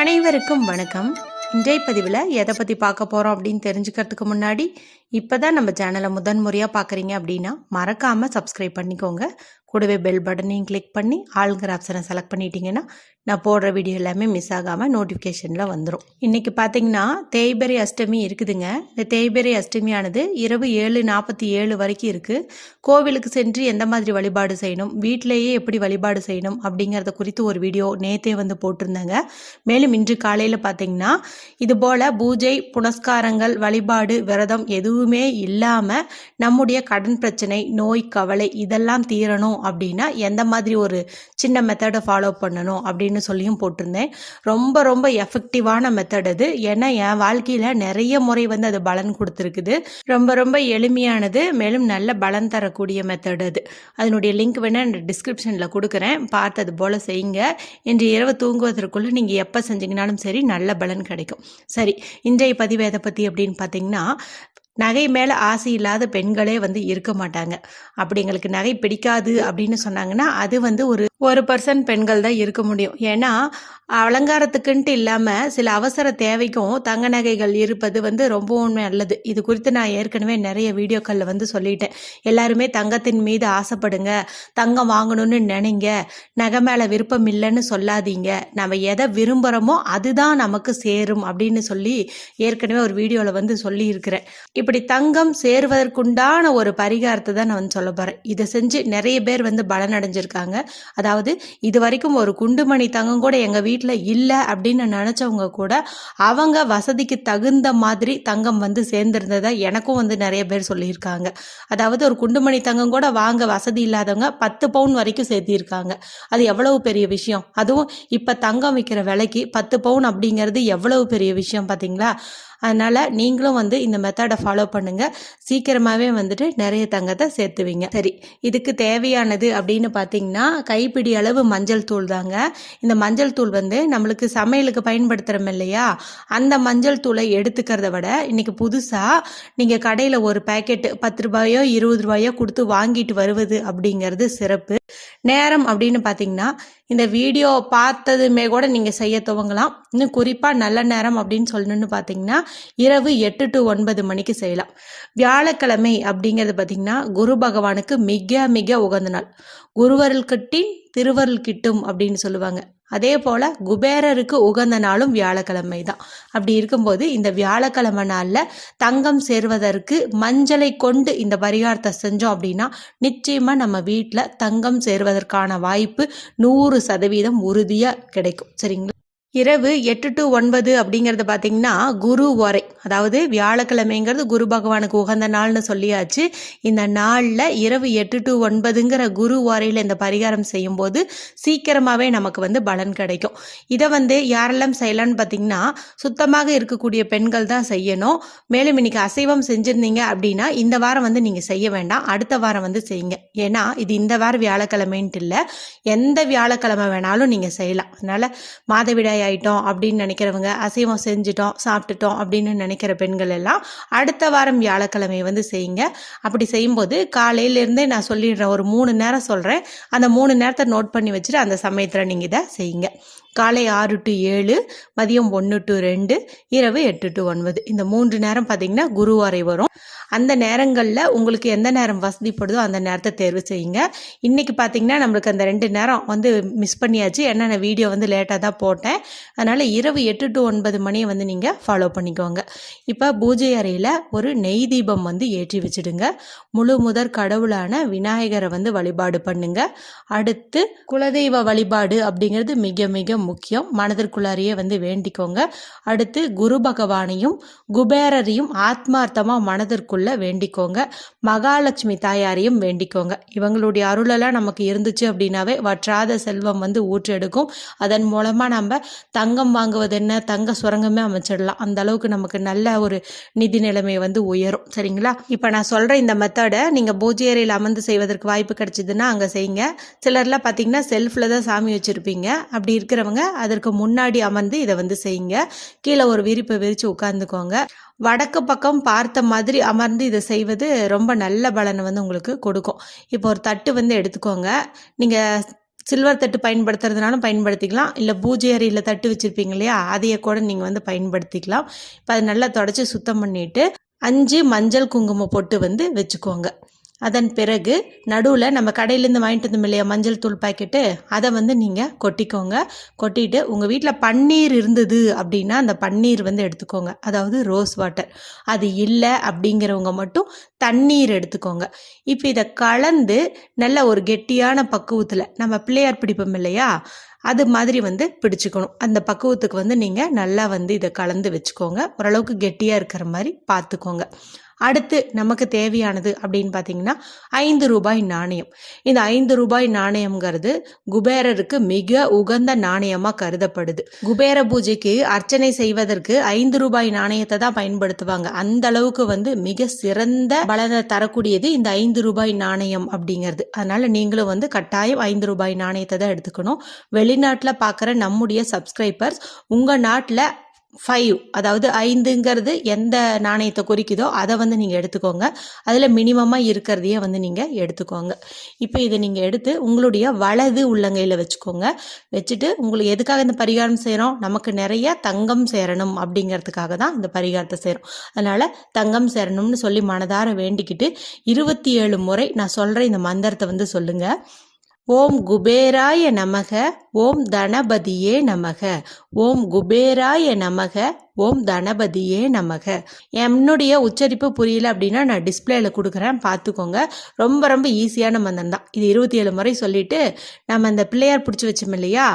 அனைவருக்கும் வணக்கம். இன்றைய பதிவில் எதை பற்றி பார்க்க போகிறோம் அப்படின்னு தெரிஞ்சுக்கிறதுக்கு முன்னாடி இப்போ தான் நம்ம சேனலை முதன் முறையாக பார்க்குறீங்க அப்படின்னா மறக்காமல் சப்ஸ்கிரைப் பண்ணிக்கோங்க. கூடவே பெல் பட்டனையும் கிளிக் பண்ணி ஆளுங்கிற ஆப்ஷனை செலக்ட் பண்ணிட்டீங்கன்னா நான் போடுற வீடியோ எல்லாமே மிஸ் ஆகாமல் நோட்டிஃபிகேஷனில் வந்துடும் இன்றைக்கி பார்த்தீங்கன்னா தேய்பிரை அஷ்டமி இருக்குதுங்க. இந்த தேய்பிரை அஷ்டமியானது இரவு ஏழு நாற்பத்தி ஏழு வரைக்கும் இருக்குது கோவிலுக்கு சென்று எந்த மாதிரி வழிபாடு செய்யணும் வீட்டிலேயே எப்படி வழிபாடு செய்யணும் அப்படிங்கிறத குறித்து ஒரு வீடியோ நேத்தே வந்து போட்டிருந்தேங்க. மேலும் இன்று காலையில் பார்த்தீங்கன்னா இது போல் பூஜை புனஸ்காரங்கள் வழிபாடு விரதம் எதுவுமே இல்லாமல் நம்முடைய கடன் பிரச்சனை நோய் கவலை இதெல்லாம் தீரணும் அப்படின்னா எந்த மாதிரி ஒரு சின்ன மெத்தடை ஃபாலோ பண்ணணும் அப்படின்னு சொல்லியும் போட்டிருந்தேன். ரொம்ப ரொம்ப எஃபெக்டிவான மெத்தட் அது. ஏன்னா என் வாழ்க்கையில் நிறைய முறை வந்து அது பலன் கொடுத்துருக்குது. ரொம்ப ரொம்ப எளிமையானது. மேலும் நல்ல பலன் தரக்கூடிய மெத்தட் அது. அதனுடைய லிங்க் வேணால் டிஸ்கிரிப்ஷனில் கொடுக்குறேன். பார்த்து அது போல் செய்யுங்க. இன்று இரவு தூங்குவதற்குள்ளே நீங்கள் எப்போ செஞ்சீங்கனாலும் சரி நல்ல பலன் கிடைக்கும். சரி இன்றைய பதிவு எதை பற்றி அப்படின்னு பார்த்தீங்கன்னா நகை மேலே ஆசை இல்லாத பெண்களே வந்து இருக்க மாட்டாங்க. அப்படி எங்களுக்கு நகை பிடிக்காது அப்படின்னு சொன்னாங்கன்னா அது வந்து ஒரு ஒரு பர்சன்ட் பெண்கள் தான் இருக்க முடியும். ஏன்னா அலங்காரத்துக்குன்ட்டு இல்லாமல் சில அவசர தேவைக்கும் தங்க நகைகள் இருப்பது வந்து ரொம்பவும் நல்லது. இது குறித்து நான் ஏற்கனவே நிறைய வீடியோக்களில் வந்து சொல்லிட்டேன். எல்லாருமே தங்கத்தின் மீது ஆசைப்படுங்க. தங்கம் வாங்கணும்னு நினைங்க. நகை மேலே விருப்பம் இல்லைன்னு சொல்லாதீங்க. நம்ம எதை விரும்புகிறோமோ அதுதான் நமக்கு சேரும் அப்படின்னு சொல்லி ஏற்கனவே ஒரு வீடியோவில் வந்து சொல்லியிருக்கிறேன். இப்படி தங்கம் சேருவதற்குண்டான ஒரு பரிகாரத்தை தான் நான் வந்து சொல்ல போகிறேன் இதை செஞ்சு நிறைய பேர் வந்து பலனடைஞ்சிருக்காங்க. அதாவது இது வரைக்கும் ஒரு குண்டுமணி தங்கம் கூட எங்கள் வீட்டில் இல்லை அப்படின்னு நினச்சவங்க கூட அவங்க வசதிக்கு தகுந்த மாதிரி தங்கம் வந்து சேர்ந்துருந்ததை எனக்கும் வந்து நிறைய பேர் சொல்லியிருக்காங்க. அதாவது ஒரு குண்டுமணி தங்கம் கூட வாங்க வசதி இல்லாதவங்க பத்து பவுன் வரைக்கும் சேர்த்திருக்காங்க. அது எவ்வளவு பெரிய விஷயம்? அதுவும் இப்போ தங்கம் விற்கிற விலைக்கு பத்து பவுன் அப்படிங்கிறது எவ்வளவு பெரிய விஷயம் பார்த்தீங்களா அதனால் நீங்களும் வந்து இந்த மெத்தடை ஃபாலோ பண்ணுங்கள் சீக்கிரமாகவே வந்துட்டு நிறைய தங்கத்தை சேர்த்துவீங்க. சரி இதுக்கு தேவையானது அப்படின்னு பார்த்தீங்கன்னா கைப்பிடி அளவு மஞ்சள் தூள் தாங்க. இந்த மஞ்சள் தூள் வந்து நம்மளுக்கு சமையலுக்கு பயன்படுத்துகிறோம் இல்லையா? அந்த மஞ்சள் தூளை எடுத்துக்கிறத விட இன்றைக்கி புதுசாக நீங்கள் கடையில் ஒரு பேக்கெட் பத்து ரூபாயோ இருபது ரூபாயோ கொடுத்து வாங்கிட்டு வருவது அப்படிங்கிறது சிறப்பு. நேரம் அப்படின்னு பார்த்தீங்கன்னா இந்த வீடியோ பார்த்ததுமே கூட நீங்கள் செய்ய துவங்கலாம். இன்னும் குறிப்பாக நல்ல நேரம் அப்படின்னு சொல்லணும்னு பார்த்தீங்கன்னா இரவு எட்டு டு ஒன்பது மணிக்கு செய்யலாம். வியாழக்கிழமை அப்படிங்கிறது பார்த்தீங்கன்னா குரு பகவானுக்கு மிக மிக உகந்த நாள். குருவருள் கட்டின் திருவருள் கிட்டும் அப்படின்னு சொல்லுவாங்க. அதே போல் குபேரருக்கு உகந்த நாளும் வியாழக்கிழமை தான் அப்படி இருக்கும்போது இந்த வியாழக்கிழமை நாளில் தங்கம் சேர்வதற்கு மஞ்சளை கொண்டு இந்த பரிகாரத்தை செஞ்சோம் அப்படின்னா நிச்சயமாக நம்ம வீட்டில் தங்கம் சேர்வதற்கான வாய்ப்பு நூறு சதவீதம் உறுதியாக கிடைக்கும். சரிங்களா? இரவு எட்டு டு ஒன்பது அப்படிங்கிறது பார்த்தீங்கன்னா குரு உரை அதாவது வியாழக்கிழமைங்கிறது குரு பகவானுக்கு உகந்த நாள்னு சொல்லியாச்சு. இந்த நாளில் இரவு எட்டு டு ஒன்பதுங்கிற குரு உரையில் இந்த பரிகாரம் செய்யும்போது சீக்கிரமாகவே நமக்கு வந்து பலன் கிடைக்கும். இதை வந்து யாரெல்லாம் செய்யலான்னு பார்த்தீங்கன்னா சுத்தமாக இருக்கக்கூடிய பெண்கள் தான் செய்யணும். மேலும் இன்னைக்கு அசைவம் செஞ்சுருந்தீங்க அப்படின்னா இந்த வாரம் வந்து நீங்கள் செய்ய வேண்டாம். அடுத்த வாரம் வந்து செய்யுங்க. ஏன்னா இது இந்த வாரம் வியாழக்கிழமைன்ட்டு இல்லை. எந்த வியாழக்கிழமை வேணாலும் நீங்கள் செய்யலாம். அதனால் மாதவிடாய் ஆயிட்டோம் அப்படின்னு நினைக்கிறவங்க அசைவம் செஞ்சுட்டோம் சாப்பிட்டுட்டோம் அப்படின்னு நினைக்கிற பெண்கள் எல்லாம் அடுத்த வாரம் வியாழக்கிழமை வந்து செய்யுங்க. அப்படி செய்யும்போது காலையிலேருந்தே நான் சொல்லிடுறேன் ஒரு மூணு நேரம் சொல்கிறேன் அந்த மூணு நேரத்தை நோட் பண்ணி வச்சுட்டு அந்த சமயத்தில் நீங்கள் இதை செய்யுங்க. காலை ஆறு டு ஏழு மதியம் ஒன்று டு ரெண்டு இரவு எட்டு டு ஒன்பது. இந்த மூன்று நேரம் பார்த்தீங்கன்னா குருவாரை வரும். அந்த நேரங்களில் உங்களுக்கு எந்த நேரம் வசதிப்படுதோ அந்த நேரத்தை தேர்வு செய்யுங்க. இன்றைக்கி பார்த்தீங்கன்னா நம்மளுக்கு அந்த ரெண்டு நேரம் வந்து மிஸ் பண்ணியாச்சு. ஏன்னா நான் வீடியோ வந்து லேட்டாக தான் போட்டேன். அதனால் இரவு எட்டு டு ஒன்பது மணியை வந்து நீங்கள் ஃபாலோ பண்ணிக்கோங்க. இப்போ பூஜை அறையில் ஒரு நெய் தீபம் வந்து ஏற்றி வச்சுடுங்க. முழு முதற் கடவுளான விநாயகரை வந்து வழிபாடு பண்ணுங்க. அடுத்து குலதெய்வ வழிபாடு அப்படிங்கிறது மிக மிக முக்கியம். மனதிற்குள்ளாரையே வந்து வேண்டிக்கோங்க. அடுத்து குரு பகவானையும் குபேரரையும் ஆத்மார்த்தமாக மனதிற்குள்ள வேண்டிக்கோங்க. மகாலட்சுமி தாயாரையும் வேண்டிக்கோங்க. இவங்களுடைய அருளெல்லாம் நமக்கு இருந்துச்சு அப்படின்னாவே வற்றாத செல்வம் வந்து ஊற்றெடுக்கும். அதன் மூலமாக நம்ம தங்கம் வாங்குவது என்ன தங்க சுரங்கமே அமைச்சிடலாம். அந்த அளவுக்கு நமக்கு நல்ல ஒரு நிதி நிலைமை வந்து உயரும். சரிங்களா? இப்போ நான் சொல்கிற இந்த மெத்தடை நீங்கள் பூஜை அறையில் அமர்ந்து செய்வதற்கு வாய்ப்பு கிடைச்சிதுன்னா அங்கே செய்யுங்க. சிலர்லாம் பார்த்தீங்கன்னா செல்ஃபில் தான் சாமி வச்சுருப்பீங்க. அப்படி இருக்கிறவங்க அதற்கு முன்னாடி அமர்ந்து இதை வந்து செய்யுங்க. கீழே ஒரு விரிப்பை விரித்து உட்காந்துக்கோங்க வடக்கு பக்கம் பார்த்த மாதிரி அமர்ந்து இதை செய்வது ரொம்ப நல்ல பலனை வந்து உங்களுக்கு கொடுக்கும். இப்போ ஒரு தட்டு வந்து எடுத்துக்கோங்க. நீங்கள் சில்வர் தட்டு பயன்படுத்துறதுனாலும் பயன்படுத்திக்கலாம். இல்லை பூஜை அறையில் தட்டு வச்சுருப்பீங்க இல்லையா? அதையே கூட நீங்கள் வந்து பயன்படுத்திக்கலாம். இப்போ அதை நல்லா தொடச்சி சுத்தம் பண்ணிவிட்டு அஞ்சு மஞ்சள் குங்குமம் பொட்டு வந்து வச்சுக்கோங்க. அதன் பிறகு நடுவில் நம்ம கடையிலேருந்து வாங்கிட்டு வந்தோம் இல்லையா மஞ்சள் தூள் பாக்கெட்டு அதை வந்து நீங்கள் கொட்டிக்கோங்க. கொட்டிட்டு உங்கள் வீட்டில் பன்னீர் இருந்தது அப்படின்னா அந்த பன்னீர் வந்து எடுத்துக்கோங்க. அதாவது ரோஸ் வாட்டர். அது இல்லை அப்படிங்கிறவங்க மட்டும் தண்ணீர் எடுத்துக்கோங்க. இப்போ இதை கலந்து நல்ல ஒரு கெட்டியான பக்குவத்தில் நம்ம பிள்ளையார் பிடிப்போம் இல்லையா அது மாதிரி வந்து பிடிச்சிக்கணும். அந்த பக்குவத்துக்கு வந்து நீங்கள் நல்லா வந்து இதை கலந்து வச்சுக்கோங்க. ஓரளவுக்கு கெட்டியாக இருக்கிற மாதிரி பார்த்துக்கோங்க. அடுத்து நமக்கு தேவையானது அப்படின்னு பார்த்தீங்கன்னா ஐந்து ரூபாய் நாணயம். இந்த ஐந்து ரூபாய் நாணயம்ங்கிறது குபேரருக்கு மிக உகந்த நாணயமாக கருதப்படுது. குபேர பூஜைக்கு அர்ச்சனை செய்வதற்கு ஐந்து ரூபாய் நாணயத்தை தான் பயன்படுத்துவாங்க. அந்த அளவுக்கு வந்து மிக சிறந்த பலனை தரக்கூடியது இந்த ஐந்து ரூபாய் நாணயம் அப்படிங்கிறது. அதனால நீங்களும் வந்து கட்டாயம் ஐந்து ரூபாய் நாணயத்தை தான் எடுத்துக்கணும். வெளிநாட்டில் பார்க்குற நம்முடைய சப்ஸ்கிரைபர்ஸ் உங்கள் நாட்டில் ஃபைவ் அதாவது ஐந்துங்கிறது எந்த நாணயத்தை குறிக்குதோ அதை வந்து நீங்கள் எடுத்துக்கோங்க. அதில் மினிமமாக இருக்கிறதையே வந்து நீங்கள் எடுத்துக்கோங்க. இப்போ இதை நீங்கள் எடுத்து உங்களுடைய வலது உள்ளங்கையில் வச்சுக்கோங்க. வச்சுட்டு உங்களுக்கு எதுக்காக இந்த பரிகாரம் செய்கிறோம் நமக்கு நிறைய தங்கம் சேரணும் அப்படிங்கிறதுக்காக தான் இந்த பரிகாரத்தை செய்கிறோம் அதனால் தங்கம் சேரணும்னு சொல்லி மனதார வேண்டிக்கிட்டு இருபத்தி ஏழு முறை நான் சொல்கிற இந்த மந்திரத்தை வந்து சொல்லுங்கள் ஓம் குபேராய நமக ஓம் தனபதியே நமக ஓம் குபேராய நமக ஓம் தனபதியே நமக. என்னுடைய உச்சரிப்பு புரியல அப்படின்னா நான் டிஸ்பிளேல கொடுக்குறேன். பார்த்துக்கோங்க ரொம்ப ரொம்ப ஈஸியான மந்திரம் தான். இது இருபத்தி ஏழு முறை சொல்லிட்டு நம்ம அந்த பிள்ளையார் பிடிச்சி வச்சோம் இல்லையா?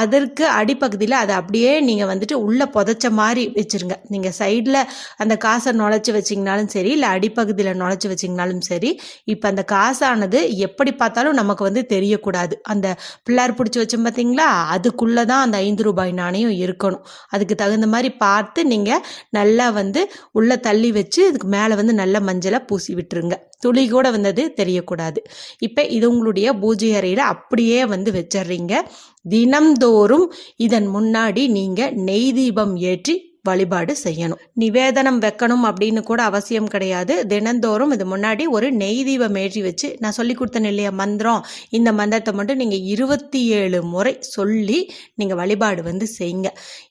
அதற்கு அடிப்பகுதியில் அதை அப்படியே நீங்கள் வந்துட்டு உள்ளே புதைச்ச மாதிரி வச்சுருங்க. நீங்கள் சைடில் அந்த காசை நுழைச்சி வச்சிங்கனாலும் சரி இல்லை அடிப்பகுதியில் நுழைச்சி வச்சிங்கனாலும் சரி இப்போ அந்த காசானது எப்படி பார்த்தாலும் நமக்கு வந்து தெரியக்கூடாது. அந்த பிள்ளையார் பிடிச்சி வச்சோம் பார்த்தீங்களா அதுக்குள்ளே தான் அந்த ஐந்து ரூபாய் நாணயம் இருக்கணும். அதுக்கு தகுந்த மாதிரி பார்த்து பார்த்து நீங்கள் நல்லா வந்து உள்ளே தள்ளி வச்சு இதுக்கு மேலே வந்து நல்ல மஞ்சளாக பூசி விட்டுருங்க. துளி கூட வந்தது தெரியக்கூடாது. இப்போ இது உங்களுடைய பூஜை அறையில் அப்படியே வந்து வச்சிடுறீங்க. தினம்தோறும் இதன் முன்னாடி நீங்கள் நெய் தீபம் ஏற்றி வழிபாடு செய்யணும். நிவேதனம் வைக்கணும் அப்படின்னு கூட அவசியம் கிடையாது. தினந்தோறும் இது முன்னாடி ஒரு நெய் தீபம் ஏற்றி வச்சு நான் சொல்லி கொடுத்தேன் இல்லையா மந்திரம். இந்த மந்திரத்தை மட்டும் நீங்கள் இருபத்தி ஏழு முறை சொல்லி நீங்கள் வழிபாடு வந்து செய்யுங்க.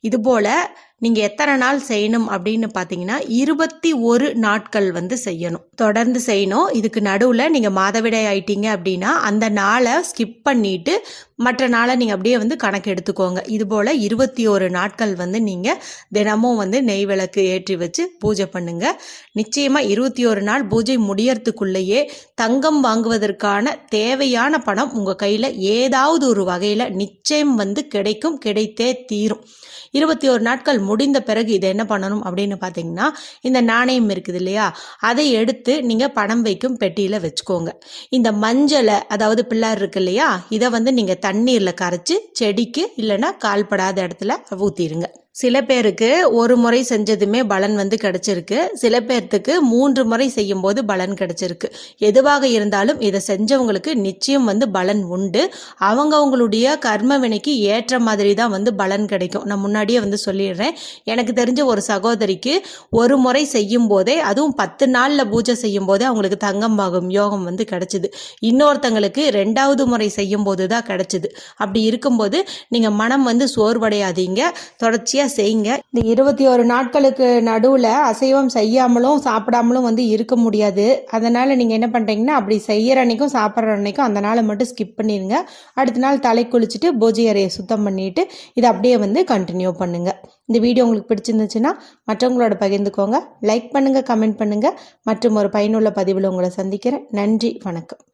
இதுபோல் நீங்கள் எத்தனை நாள் செய்யணும் அப்படின்னு பார்த்தீங்கன்னா இருபத்தி ஒரு நாட்கள் வந்து செய்யணும். தொடர்ந்து செய்யணும். இதுக்கு நடுவில் நீங்கள் மாதவிடை ஆயிட்டீங்க அப்படின்னா அந்த நாளை ஸ்கிப் பண்ணிட்டு மற்ற நாளை நீங்கள் அப்படியே வந்து கணக்கு எடுத்துக்கோங்க. இது இருபத்தி ஒரு நாட்கள் வந்து நீங்கள் தினமும் வந்து நெய் விளக்கு ஏற்றி வச்சு பூஜை பண்ணுங்க. நிச்சயமாக இருபத்தி ஒரு நாள் பூஜை முடியறதுக்குள்ளேயே தங்கம் வாங்குவதற்கான தேவையான பணம் உங்கள் கையில் ஏதாவது ஒரு வகையில் நிச்சயம் வந்து கிடைக்கும் கிடைத்தே தீரும். இருபத்தி ஒரு நாட்கள் முடிந்த பிறகு இதை என்ன பண்ணணும் அப்படின்னு பார்த்தீங்கன்னா இந்த நாணயம் இருக்குது இல்லையா? அதை எடுத்து நீங்கள் பணம் வைக்கும் பெட்டியில் வச்சுக்கோங்க. இந்த மஞ்சளை அதாவது பிள்ளார் இருக்கு இல்லையா? இதை வந்து நீங்கள் தண்ணீரில் கரைச்சி செடிக்கு இல்லைன்னா கால்படாத இடத்துல ஊற்றிடுங்க சில பேருக்கு ஒரு முறை செஞ்சதுமே பலன் வந்து கிடைச்சிருக்கு. சில பேர்த்துக்கு மூன்று முறை செய்யும் போது பலன் கிடைச்சிருக்கு. எதுவாக இருந்தாலும் இதை செஞ்சவங்களுக்கு நிச்சயம் வந்து பலன் உண்டு. அவங்கவுங்களுடைய கர்ம வினைக்கு ஏற்ற மாதிரி தான் வந்து பலன் கிடைக்கும். நான் முன்னாடியே வந்து சொல்லிடுறேன். எனக்கு தெரிஞ்ச ஒரு சகோதரிக்கு ஒரு முறை செய்யும் போதே அதுவும் பத்து நாளில் பூஜை செய்யும் போதே அவங்களுக்கு தங்கம் பாகம் யோகம் வந்து கிடைச்சிது. இன்னொருத்தங்களுக்கு ரெண்டாவது முறை செய்யும் போது தான் கிடைச்சிது. அப்படி இருக்கும்போது நீங்கள் மனம் வந்து சோர்வடையாதீங்க. தொடர்ச்சியாக செய்யுங்க. இந்த இருபத்தி ஒரு நாட்களுக்கு நடுவில் அசைவம் செய்யாமலும் சாப்பிடாமலும் வந்து இருக்க முடியாது. அதனால் நீங்கள் என்ன பண்ணுறீங்கன்னா அப்படி செய்கிற அன்னைக்கும் சாப்பிட்ற அன்னைக்கும் அந்த நாளை மட்டும் ஸ்கிப் பண்ணிடுங்க அடுத்த நாள் தலை குளிச்சுட்டு பூஜை அறையை சுத்தம் பண்ணிட்டு இதை அப்படியே வந்து கண்டினியூ பண்ணுங்கள் இந்த வீடியோ உங்களுக்கு பிடிச்சிருந்துச்சுன்னா மற்றவங்களோட பகிர்ந்துக்கோங்க. லைக் பண்ணுங்கள் கமெண்ட் பண்ணுங்கள் மற்றும் ஒரு பயனுள்ள பதிவில் உங்களை சந்திக்கிறேன். நன்றி வணக்கம்.